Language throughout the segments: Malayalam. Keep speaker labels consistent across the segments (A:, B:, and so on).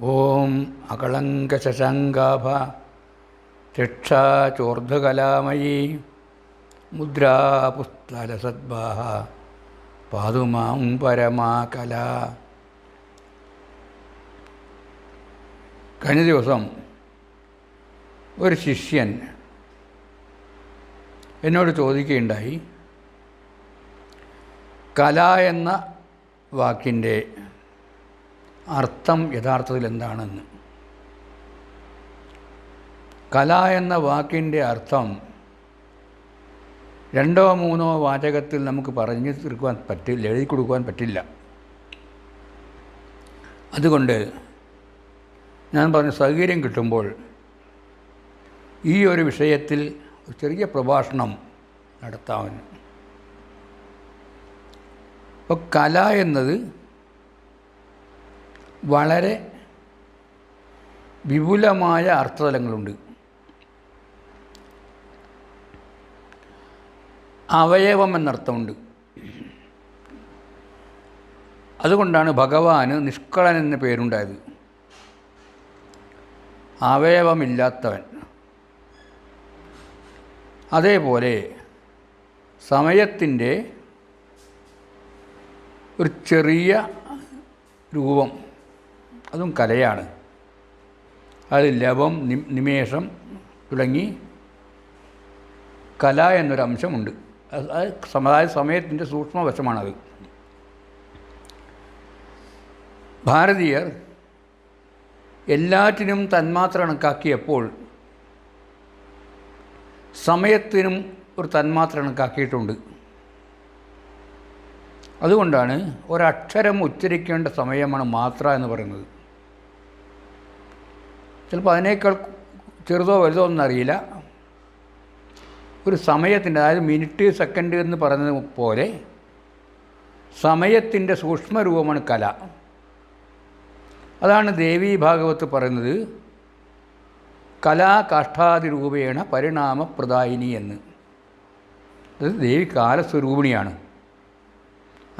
A: ഓം അകളങ്കശശങ്കാഭ രക്ഷാചോർധകലാമയീ മുദ്രാപുസ്തലസദ്ഭാഹ പാതുമാം പരമാകല. കഴിഞ്ഞ ദിവസം ഒരു ശിഷ്യൻ എന്നോട് ചോദിക്കുകയുണ്ടായി കല എന്ന വാക്കിന്റെ അർത്ഥം യഥാർത്ഥത്തിൽ എന്താണെന്ന്. കല എന്ന വാക്കിന്റെ അർത്ഥം രണ്ടോ മൂന്നോ വാചകത്തിൽ നമുക്ക് പറഞ്ഞു തീർക്കുവാൻ പറ്റില്ല എഴുതി കൊടുക്കുവാൻ പറ്റില്ല. അതുകൊണ്ട് ഞാൻ പറഞ്ഞ സൗകര്യം കിട്ടുമ്പോൾ ഈ ഒരു വിഷയത്തിൽ ഒരു ചെറിയ പ്രഭാഷണം നടത്താമെന്ന് അപ്പോൾ കല എന്നത് വളരെ വിപുലമായ അർത്ഥതലങ്ങളുണ്ട്. അവയവം എന്നർത്ഥമുണ്ട് അതുകൊണ്ടാണ് ഭഗവാന് നിഷ്കളൻ എന്ന പേരുണ്ടായത്. അവയവമില്ലാത്തവൻ. അതേപോലെ സമയത്തിന്റെ ഒരു ചെറിയ രൂപം. അതും കലയാണ്. അത് ലവം നിമേഷം തുടങ്ങി കല എന്നൊരു അംശമുണ്ട്. അത് സമുദായ സമയത്തിന്റെ സൂക്ഷ്മവശമാണത്. ഭാരതീയർ എല്ലാറ്റിനും തന്മാത്ര കണക്കാക്കിയപ്പോൾ സമയത്തിനും ഒരു തന്മാത്ര കണക്കാക്കിയിട്ടുണ്ട്. അതുകൊണ്ടാണ് ഒരക്ഷരം ഉച്ചരിക്കേണ്ട സമയമാണ് മാത്ര എന്ന് പറയുന്നത്. ചിലപ്പോൾ അതിനേക്കാൾ ചെറുതോ വലുതോ ഒന്നും അറിയില്ല. ഒരു സമയത്തിന്റെ അതായത് മിനിറ്റ് സെക്കൻഡ് എന്ന് പറയുന്നത് പോലെ സമയത്തിന്റെ സൂക്ഷ്മരൂപമാണ് കല. അതാണ് ദേവി ഭാഗവത്ത് പറയുന്നത് കലാകാഷ്ഠാതിരൂപേണ പരിണാമപ്രദായിനി എന്ന്. അത് ദേവി കാലസ്വരൂപിണിയാണ്.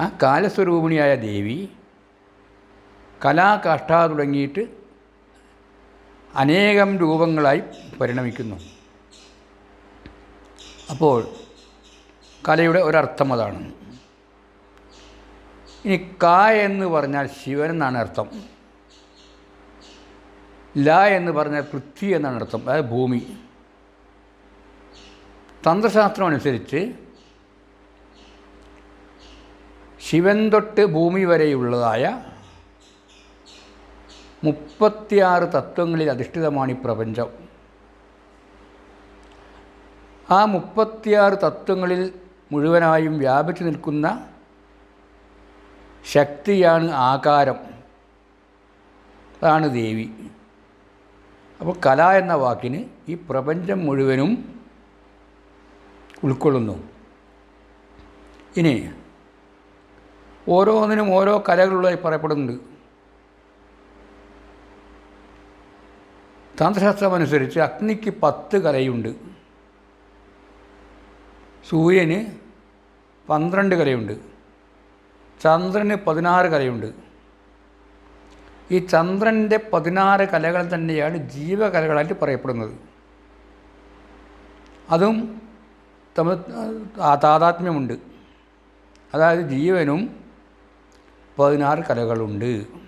A: ആ കാലസ്വരൂപിണിയായ ദേവി കലാകാഷ്ഠ തുടങ്ങിയിട്ട് അനേകം രൂപങ്ങളായി പരിണമിക്കുന്നു. അപ്പോൾ കലയുടെ ഒരർത്ഥം അതാണ്. ഇനി ക എന്ന് പറഞ്ഞാൽ ശിവൻ എന്നാണ് അർത്ഥം. ല എന്ന് പറഞ്ഞാൽ പൃഥ്വി എന്നാണ് അർത്ഥം. അതായത് ഭൂമി. തന്ത്രശാസ്ത്രം അനുസരിച്ച് ശിവൻ തൊട്ട് ഭൂമി വരെയുള്ളതായ മുപ്പത്തിയാറ് തത്വങ്ങളിൽ അധിഷ്ഠിതമാണ് ഈ പ്രപഞ്ചം. ആ മുപ്പത്തിയാറ് തത്വങ്ങളിൽ മുഴുവനായും വ്യാപിച്ചു നിൽക്കുന്ന ശക്തിയാണ് ആകാരം. അതാണ് ദേവി. അപ്പോൾ കല എന്ന വാക്കിന് ഈ പ്രപഞ്ചം മുഴുവനും ഉൾക്കൊള്ളുന്നു. ഇനി ഓരോന്നിനും ഓരോ കലകളുള്ളതായി പറയപ്പെടുന്നുണ്ട്. തന്ത്രശാസ്ത്രമനുസരിച്ച് അഗ്നിക്ക് പത്ത് കലയുണ്ട്. സൂര്യന് പന്ത്രണ്ട് കലയുണ്ട്. ചന്ദ്രന് പതിനാറ് കലയുണ്ട്. ഈ ചന്ദ്രന്റെ പതിനാറ് കലകൾ തന്നെയാണ് ജീവകലകളായിട്ട് പറയപ്പെടുന്നത്. അതും തമ്മിൽ താതാത്മ്യമുണ്ട്. അതായത് ജീവനും പതിനാറ് കലകളുണ്ട്.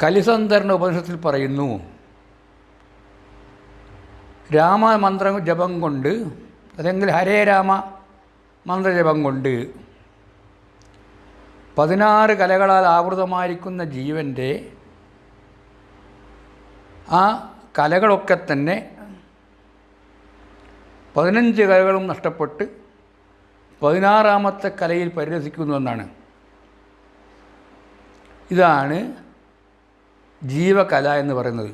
A: കലിസന്ധരണ ഉപനിഷത്തിൽ പറയുന്നു രാമമന്ത്ര ജപം കൊണ്ട് അല്ലെങ്കിൽ ഹരേ രാമ മന്ത്രജപം കൊണ്ട് പതിനാറ് കലകളാൽ ആവൃതമായിരിക്കുന്ന ജീവന്റെ ആ കലകളൊക്കെ തന്നെ പതിനഞ്ച് കലകളും നഷ്ടപ്പെട്ട് പതിനാറാമത്തെ കലയിൽ പരിരസിക്കുന്നു എന്നാണ്. ഇതാണ് ജീവകല എന്ന് പറയുന്നത്.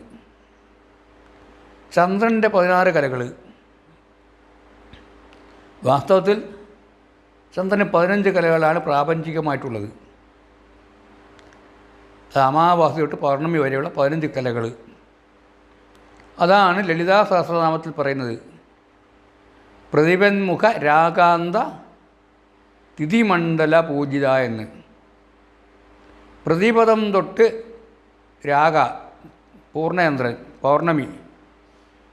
A: ചന്ദ്രന്റെ പതിനാറ് കലകൾ വാസ്തവത്തിൽ ചന്ദ്രന് പതിനഞ്ച് കലകളാണ് പ്രാപഞ്ചികമായിട്ടുള്ളത്. അമാവാസി തൊട്ട് പൗർണമി വരെയുള്ള പതിനഞ്ച് കലകൾ അതാണ് ലളിതാ സഹസ്രനാമത്തിൽ പറയുന്നത്. പ്രതിപന്മുഖ രാഗാന്ത തിഥിമണ്ഡല പൂജിത എന്ന്. പ്രതിപദം തൊട്ട് രാഗ പൂർണയന്ത്രൻ പൗർണമി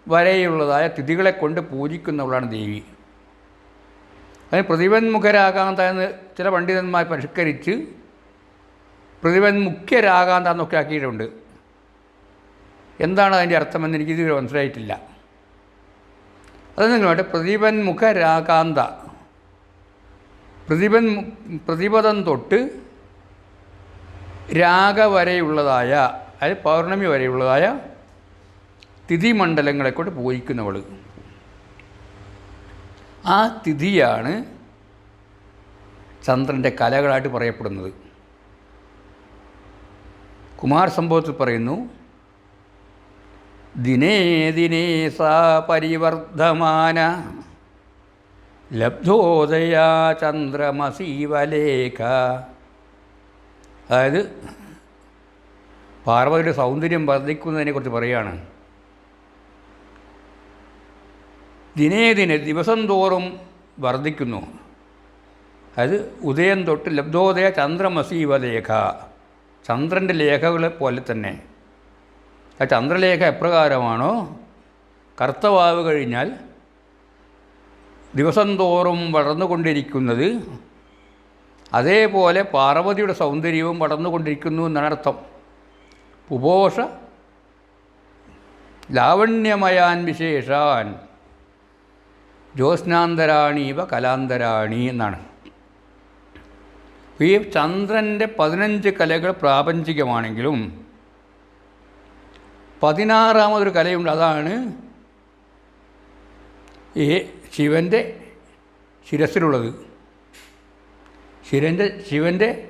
A: വരെയുള്ളതായ തിഥികളെ കൊണ്ട് പൂജിക്കുന്നവളാണ് ദേവി. അതിന് പ്രതിപന്മുഖരാകാന്ത എന്ന് ചില പണ്ഡിതന്മാർ പരിഷ്കരിച്ച് പ്രതിപന്മുഖ്യരാകാന്ത എന്നൊക്കെ ആക്കിയിട്ടുണ്ട്. എന്താണ് അതിന്റെ അർത്ഥമെന്ന് എനിക്ക് ഇതുവരെ മനസ്സിലായിട്ടില്ല. അത് നിങ്ങളുടെ പ്രതിപന്മുഖരാകാന്ത പ്രതിപൻ പ്രതിപദം തൊട്ട് രാഗ വരെയുള്ളതായ അതായത് പൗർണമി വരെയുള്ളതായ തിഥിമണ്ഡലങ്ങളെ കൊണ്ട് പൂജിക്കുന്നവൾ ആ തിഥിയാണ് ചന്ദ്രന്റെ കലകളായിട്ട് പറയപ്പെടുന്നത്. കുമാർ സംഭവത്തിൽ പറയുന്നു ദിനേ ദിനേ സാ പരിവർദ്ധമാന ലബ്ധോദയാ ചന്ദ്രമസീവലേഖ അതായത് പാർവതിയുടെ സൗന്ദര്യം വർദ്ധിക്കുന്നതിനെക്കുറിച്ച് പറയുകയാണ്. ദിനേ ദിനെ ദിവസം തോറും വർദ്ധിക്കുന്നു. അതായത് ഉദയം തൊട്ട് ലബ്ധോദയ ചന്ദ്രമസീവ ലേഖ. ചന്ദ്രന്റെ ലേഖകളെ പോലെ തന്നെ. ആ ചന്ദ്രലേഖ എപ്രകാരമാണോ? കർത്തവാവ് കഴിഞ്ഞാൽ ദിവസം തോറും വളർന്നുകൊണ്ടിരിക്കുന്നത് അതേപോലെ പാർവതിയുടെ സൗന്ദര്യവും വളർന്നുകൊണ്ടിരിക്കുന്നു എന്നാണ് അർത്ഥം പുപോഷ ലാവണ്യമയാൻ വിശേഷാൻ. ജ്യോത്സ്നാന്തരാണീവ കലാന്തരാണി എന്നാണ്. ഈ ചന്ദ്രന്റെ പതിനഞ്ച് കലകൾ പ്രാപഞ്ചികമാണെങ്കിലും പതിനാറാമതൊരു കലയുണ്ട്. അതാണ് ഈ ശിവന്റെ ശിരസിലുള്ളത് ശിവന്റെ ശിവന്റെ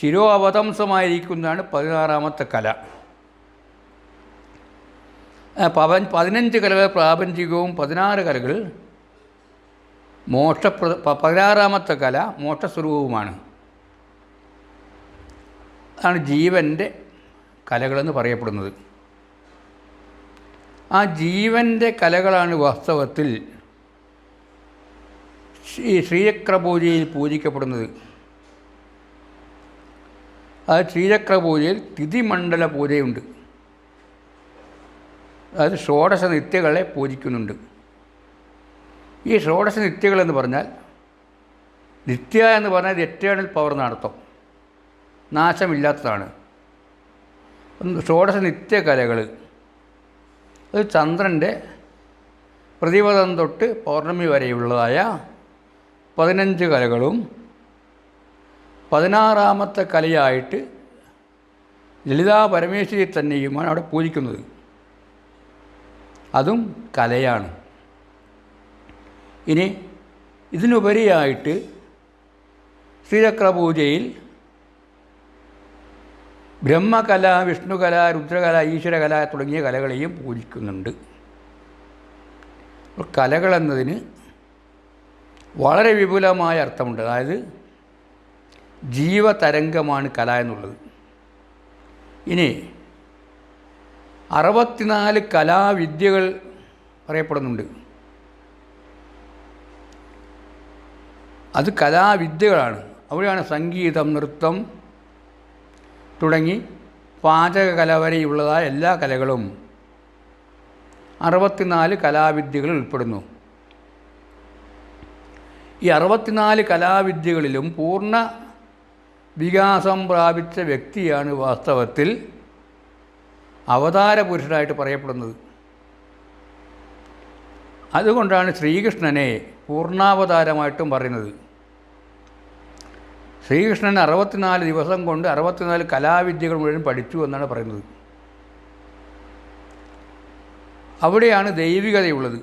A: ശിരോ അവതംസമായിരിക്കുന്നതാണ് പതിനാറാമത്തെ കല. പവൻ പതിനഞ്ച് കലകൾ പ്രാപഞ്ചികവും പതിനാറ് കലകൾ മോക്ഷപ്ര പതിനാറാമത്തെ കല മോക്ഷസ്വരൂപവുമാണ്. അതാണ് ജീവന്റെ കലകളെന്ന് പറയപ്പെടുന്നത്. ആ ജീവന്റെ കലകളാണ് വാസ്തവത്തിൽ ഈ ശ്രീചക്രപൂജയിൽ പൂജിക്കപ്പെടുന്നത്. ആ പൂജയിൽ തിഥിമണ്ഡല പൂജയുണ്ട്. അതായത് ഷോഡശ നിത്യകളെ പൂജിക്കുന്നുണ്ട്. ഈ ഷോഡശ നിത്യകളെന്ന് പറഞ്ഞാൽ നിത്യ എന്ന് പറഞ്ഞാൽ എറ്റേണൽ പവർ നടത്തും നാശമില്ലാത്തതാണ്. ഷോഡശ നിത്യകലകൾ അത് ചന്ദ്രന്റെ പ്രതിപദം തൊട്ട് പൗർണമി വരെയുള്ളതായ പതിനഞ്ച് കലകളും പതിനാറാമത്തെ കലയായിട്ട് ലളിതാ പരമേശ്വരി തന്നെയുമാണ് അവിടെ പൂജിക്കുന്നത്. അതും കലയാണ്. ഇനി ഇതിനുപരിയായിട്ട് ശ്രീചക്ര പൂജയിൽ ബ്രഹ്മകല വിഷ്ണുകല രുദ്രകല ഈശ്വരകല തുടങ്ങിയ കലകളെയും പൂജിക്കുന്നുണ്ട്. കലകളെന്നതിന് വളരെ വിപുലമായ അർത്ഥമുണ്ട്. അതായത് ജീവതരംഗമാണ് കല എന്നുള്ളത്. ഇനി അറുപത്തിനാല് കലാവിദ്യകൾ പറയപ്പെടുന്നുണ്ട്. അത് കലാവിദ്യകളാണ്. അവിടെയാണ് സംഗീതം നൃത്തം തുടങ്ങി പാചകകല വരെയുള്ളതായ എല്ലാ കലകളും അറുപത്തിനാല് കലാവിദ്യകളിൽ ഉൾപ്പെടുന്നു. ഈ അറുപത്തിനാല് കലാവിദ്യകളിലും പൂർണ വികാസം പ്രാപിച്ച വ്യക്തിയാണ് വാസ്തവത്തിൽ അവതാര പുരുഷനായിട്ട് പറയപ്പെടുന്നത്. അതുകൊണ്ടാണ് ശ്രീകൃഷ്ണനെ പൂർണാവതാരമായിട്ടും പറയുന്നത്. ശ്രീകൃഷ്ണൻ അറുപത്തിനാല് ദിവസം കൊണ്ട് അറുപത്തിനാല് കലാവിദ്യകൾ മുഴുവൻ പഠിച്ചു എന്നാണ് പറയുന്നത്. അവിടെയാണ് ദൈവികതയുള്ളത്.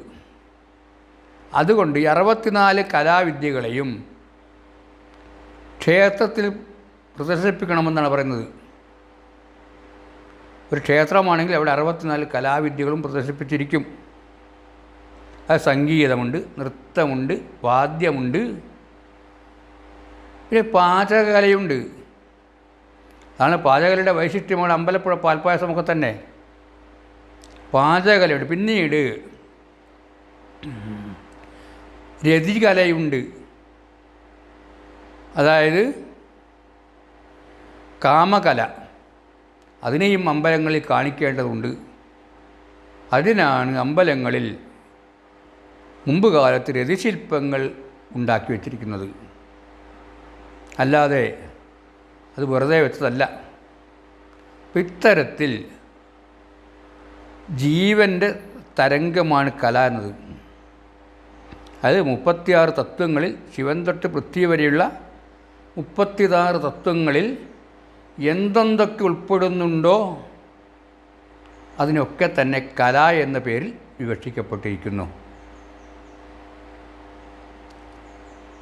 A: അതുകൊണ്ട് ഈ അറുപത്തിനാല് കലാവിദ്യകളെയും ക്ഷേത്രത്തിൽ പ്രദർശിപ്പിക്കണമെന്നാണ് പറയുന്നത്. ഒരു ക്ഷേത്രമാണെങ്കിൽ അവിടെ അറുപത്തിനാല് കലാവിദ്യകളും പ്രദർശിപ്പിച്ചിരിക്കും. അത് സംഗീതമുണ്ട് നൃത്തമുണ്ട് വാദ്യമുണ്ട്. പിന്നെ പാചകകലയുണ്ട്. അതാണ് പാചകകലയുടെ വൈശിഷ്ട്യമാണ് അമ്പലപ്പുഴ പാൽപ്പായസമൊക്കെ തന്നെ. പാചകകലയുണ്ട്. പിന്നീട് രതികലയുണ്ട്. അതായത് കാമകല. അതിനെയും അമ്പലങ്ങളിൽ കാണിക്കേണ്ടതുണ്ട്. അതിനാണ് അമ്പലങ്ങളിൽ മുമ്പ് കാലത്ത് രതിശില്പങ്ങൾ ഉണ്ടാക്കി വച്ചിരിക്കുന്നത്. അല്ലാതെ അത് വെറുതെ വെച്ചതല്ല. ഇത്തരത്തിൽ ജീവന്റെ തരംഗമാണ് കല എന്നത്. അത് മുപ്പത്തിയാറ് തത്വങ്ങളിൽ ശിവൻ തൊട്ട് പൃഥ്വി വരെയുള്ള മുപ്പത്തിയാറ് തത്വങ്ങളിൽ എന്തെന്തൊക്കെ ഉൾപ്പെടുന്നുണ്ടോ അതിനൊക്കെ തന്നെ കല എന്ന പേരിൽ വിവക്ഷിക്കപ്പെട്ടിരിക്കുന്നു.